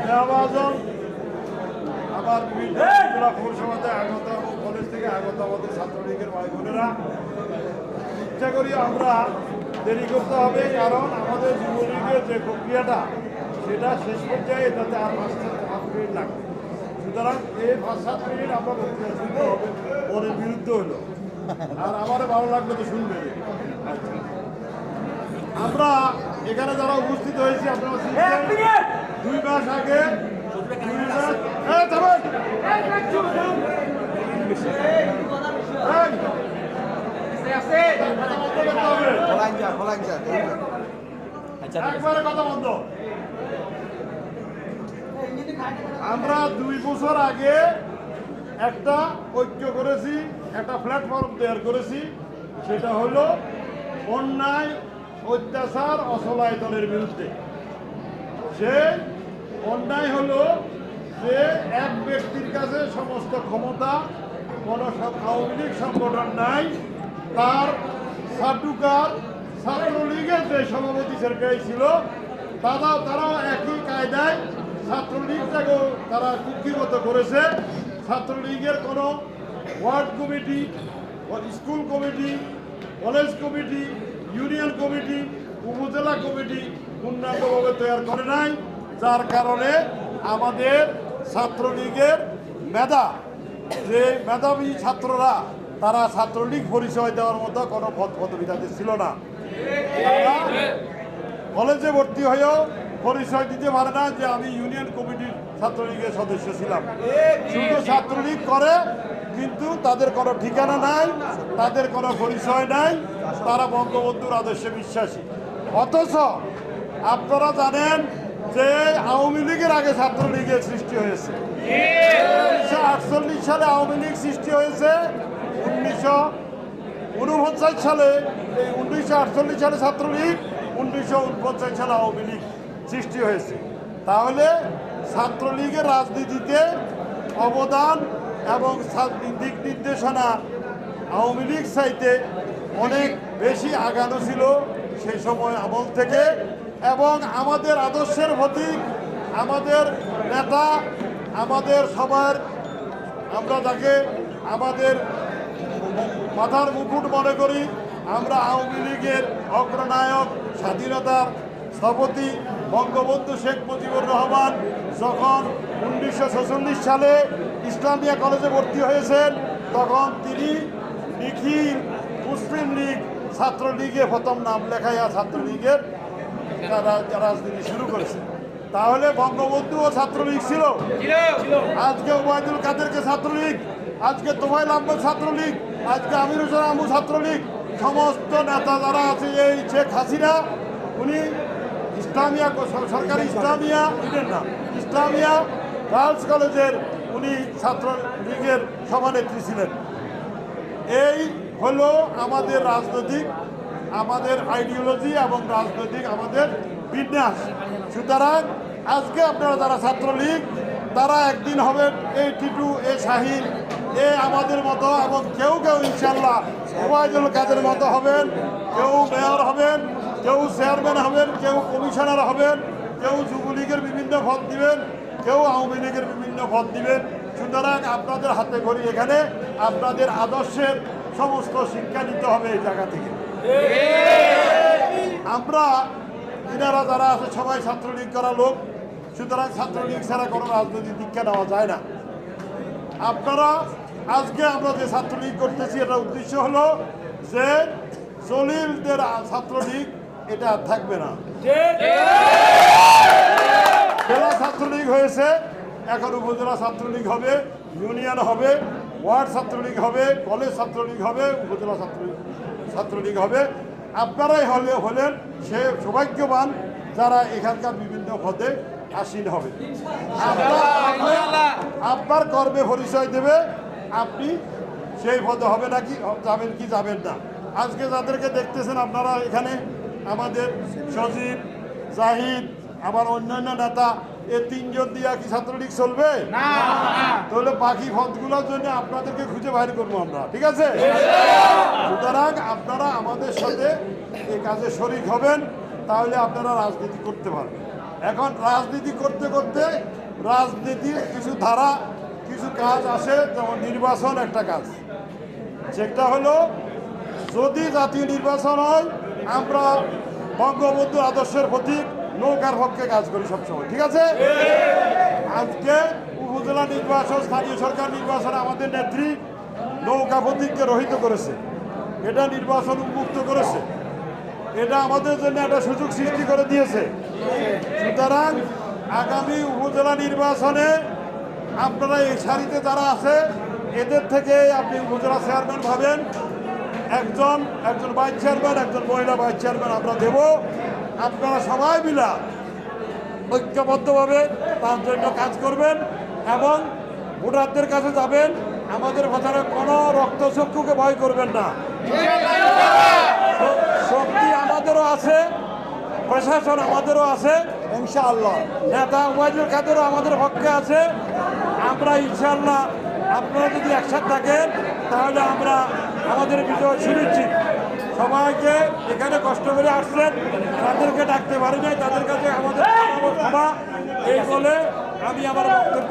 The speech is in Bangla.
স্নেহভাজন আবার বিভিন্ন জেলা পৌরসভাতে আগত এবং কলেজ থেকে আগত আমাদের ছাত্রলীগের ভাই বোনেরা। ইচ্ছা করি আমরা দেরি করতে হবে কারণ আমাদের যুবলীগের যে প্রক্রিয়াটা সেটা শেষ পর্যায়ে এটাতে আর পাঁচ সাত মিনিট লাগবে। সুতরাং এই পাঁচ সাত মিনিট আমরা বক্তৃতা শুনতে হবে ওদের বিরুদ্ধে হলো। আর আমারও ভালো লাগল তো শুনবে। আমরা এখানে যারা উপস্থিত হয়েছি আপনারা দুই মাস আগে। এই, কথা একবারে বন্ধ। আমরা দুই বছর আগে একটা ঐক্য করেছি একটা প্ল্যাটফর্ম তৈরি করেছি সেটা হলো অন্যায় অত্যাচার অসলায়তনের বিরুদ্ধে। সে অন্যায় হলো যে এক ব্যক্তির কাছে সমস্ত ক্ষমতা, কোনো আওয়ামী লীগ সংগঠন নাই, তার সাটুকার ছাত্রলীগের যে সভাপতি সরকারি ছিল, তারাও তারা একই কায়দায় ছাত্রলীগটাকেও তারা কুক্ষিগত করেছে। ছাত্রলীগের কোনো ward committee school committee, college committee, union committee, upazila committee পূর্ণাঙ্গভাবে তৈরি করে নাই, যার কারণে আমাদের ছাত্রলীগের মেধা, যে মেধাবী ছাত্ররা, তারা ছাত্রলীগ পরিচয় দেওয়ার মতো কোনো পদ পদবিধাতে ছিল না। কলেজে ভর্তি হয়েও পরিচয় দিতে পারে না যে আমি ইউনিয়ন কমিটির ছাত্রলীগের সদস্য ছিলাম। শুধু ছাত্রলীগ করে, কিন্তু তাদের কোনো ঠিকানা নাই, তাদের কোনো পরিচয় নাই, তারা বঙ্গবন্ধুর আদর্শে বিশ্বাসী। অথচ আপনারা জানেন যে আওয়ামী লীগের আগে ছাত্রলীগের সৃষ্টি হয়েছে। উনিশশো আটচল্লিশ সালে আওয়ামী লীগ সৃষ্টি হয়েছে। উনিশশো উনপঞ্চাশ সালে এই উনিশশো আটচল্লিশ সালে ছাত্রলীগ, উনিশশো উনপঞ্চাশ সালে আওয়ামী লীগ সৃষ্টি হয়েছে। তাহলে ছাত্রলীগের রাজনীতিতে অবদান এবং দিক নির্দেশনা আওয়ামী লীগ চাইতে অনেক বেশি আগানো ছিল সেই সময় আমল থেকে। এবং আমাদের আদর্শের প্রতীক, আমাদের নেতা, আমাদের সবার, আমরা তাকে আমাদের মাথার মুকুট মনে করি, আমরা আওয়ামী লীগের অগ্রনায়ক, স্বাধীনতার স্থপতি বঙ্গবন্ধু শেখ মুজিবুর রহমান যখন উনিশশো ছেচল্লিশ সালে ইসলামিয়া কলেজে ভর্তি হয়েছেন, তখন তিনি নিখিল মুসলিম লীগ ছাত্রলীগে প্রথম নাম লেখাইয়া ছাত্রলীগের রা- রাজনীতি শুরু করেছে। তাহলে বঙ্গবন্ধুও ছাত্রলীগ ছিল। আজকে ওবায়দুল কাদেরকে ছাত্রলীগ, আজকে তোফাইল আহমদ ছাত্রলীগ, আজকে আমির হোসেন আমু ছাত্রলীগ। সমস্ত নেতা যারা আছে, এই শেখ হাসিনা, উনি ইসলামিয়া সরকারি ইসলামিয়া না ইসলামিয়া গার্লস কলেজের উনি ছাত্রলীগের সভানেত্রী ছিলেন। এই হলো আমাদের রাজনৈতিক আমাদের আইডিওলজি এবং রাজনৈতিক আমাদের বিন্যাস। সুতরাং আজকে আপনারা যারা ছাত্রলীগ, তারা একদিন হবেন এই টিটু, এ শাহিন, এ আমাদের মতো এবং কেউ কেউ ইনশাল্লাহ ওবায়দুল কাদের মতো হবেন, কেউ মেয়র হবেন, কেউ চেয়ারম্যান হবেন, কেউ কমিশনার হবেন, কেউ যুবলীগের বিভিন্ন পদ দিবেন, কেউ আওয়ামী লীগের বিভিন্ন পদ দিবেন। সুতরাং আপনাদের হাতে করি এখানে, আপনাদের আদর্শের সমস্ত শিক্ষা নিতে হবে এই জায়গা থেকে। আমরা ইনারা যারা আছে, সবাই ছাত্রলীগ করা লোক। সুতরাং ছাত্রলীগ ছাড়া কোনো রাজনৈতিক দীক্ষা নেওয়া যায় না। আপনারা, আজকে আমরা যে ছাত্রলীগ করতেছি, এটা উদ্দেশ্য হলো যে জলিলদের ছাত্রলীগ এটা আর থাকবে না। জেলা ছাত্রলীগ হয়েছে, এখন উপজেলা ছাত্রলীগ হবে, ইউনিয়ন হবে, ওয়ার্ড ছাত্রলীগ হবে, কলেজ ছাত্রলীগ হবে, উপজেলা ছাত্রলীগ। ছাত্রলীগ হবে। আপনারাই হলে হলেন সে সৌভাগ্যবান যারা এখানকার বিভিন্ন পদে আসীন হবে। আপনার- কর্মে পরিচয় দেবে, আপনি সেই পদে হবে নাকি, যাবেন কি যাবেন না। আজকে যাদেরকে দেখতেছেন আপনারা এখানে, আমাদের সজীব, জাহিদ আবার অন্যান্য নেতা এ তিনজন দিয়া কি ছাত্রলীগ চলবে? তাহলে বাকি পদগুলোর জন্য আপনাদেরকে খুঁজে বাইর করব আমরা ঠিক আছে? সুতরাং আপনারা আমাদের সাথে এই কাজে শরিক হবেন তাহলে আপনারা রাজনীতি করতে পারবেন। এখন রাজনীতি করতে করতে রাজনীতির কিছু ধারা কিছু কাজ আসে যেমন নির্বাচন একটা কাজ। সেটা হলো যদি জাতীয় নির্বাচন হয় আমরা বঙ্গবন্ধু আদর্শের প্রতীক নৌকার পক্ষে কাজ করি সবসময়, ঠিক আছে? আজকে উপজেলা নির্বাচন, স্থানীয় সরকার নির্বাচনে আমাদের নেত্রী নৌকা প্রতীককে রহিত করেছে। এটা নির্বাচন উন্মুক্ত করেছে। এটা আমাদের জন্য একটা সুযোগ সৃষ্টি করে দিয়েছে। সুতরাং আগামী উপজেলা নির্বাচনে আপনারা এই সারিতে যারা আছে, এদের থেকে আপনি উপজেলা চেয়ারম্যান ভাবেন। একজন একজন ভাইস চেয়ারম্যান, একজন মহিলা ভাইস চেয়ারম্যান আমরা দেব। আপনারা সবাই মিলা ঐক্যবদ্ধভাবে তার জন্য কাজ করবেন এবং ভোটারদের কাছে যাবেন। আমাদের কথাটা কোনো রক্তচক্ষুকে ভয় করবেন না। শক্তি আমাদেরও আছে প্রশাসন আমাদেরও আছে ইনশাআল্লাহ। নেতা ওয়াইদুল কাদেরও আমাদের পক্ষে আছে। আমরা ইনশাআল্লাহ আপনারা যদি একসাথে থাকেন তাহলে আমরা আমাদের বিজয় সুনিশ্চিত। সবাইকে এখানে কষ্ট করে আসছেন। তাদেরকে ডাকতে পারি নাই, তাদের কাছে আমাদের এই বলে আমি আমার বক্তব্য